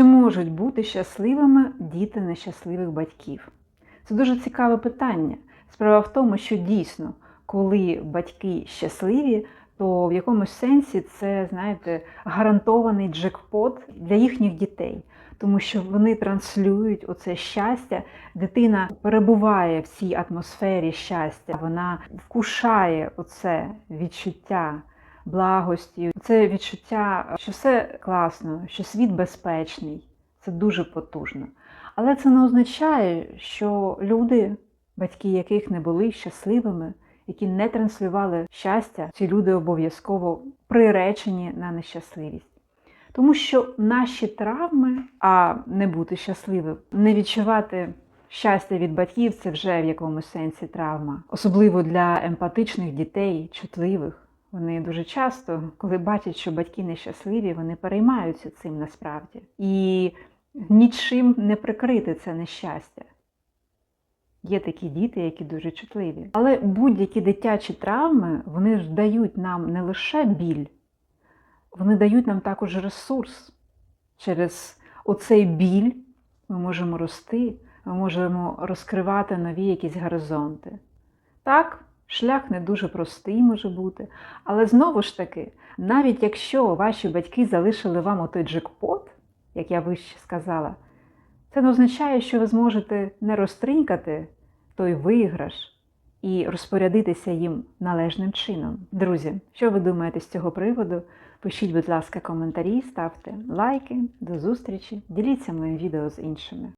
Чи можуть бути щасливими діти нещасливих батьків? Це дуже цікаве питання. Справа в тому, що дійсно, коли батьки щасливі, то в якомусь сенсі це, знаєте, гарантований джекпот для їхніх дітей, тому що вони транслюють оце щастя. Дитина перебуває в цій атмосфері щастя, вона вкушає оце відчуття благості, це відчуття, що все класно, що світ безпечний. Це дуже потужно. Але це не означає, що люди, батьки яких не були щасливими, які не транслювали щастя, ці люди обов'язково приречені на нещасливість. Тому що наші травми, а не бути щасливим, не відчувати щастя від батьків це вже в якомусь сенсі травма, особливо для емпатичних дітей, чутливих. Вони дуже часто, коли бачать, що батьки нещасливі, вони переймаються цим насправді. І нічим не прикрити це нещастя. Є такі діти, які дуже чутливі. Але будь-які дитячі травми вони ж дають нам не лише біль, вони дають нам також ресурс. Через оцей біль ми можемо рости, ми можемо розкривати нові якісь горизонти. Так, шлях не дуже простий може бути, але знову ж таки, навіть якщо ваші батьки залишили вам отой джекпот, як я вище сказала, це не означає, що ви зможете не розтринькати той виграш і розпорядитися їм належним чином. Друзі, що ви думаєте з цього приводу? Пишіть, будь ласка, коментарі, ставте лайки. До зустрічі, діліться моїм відео з іншими.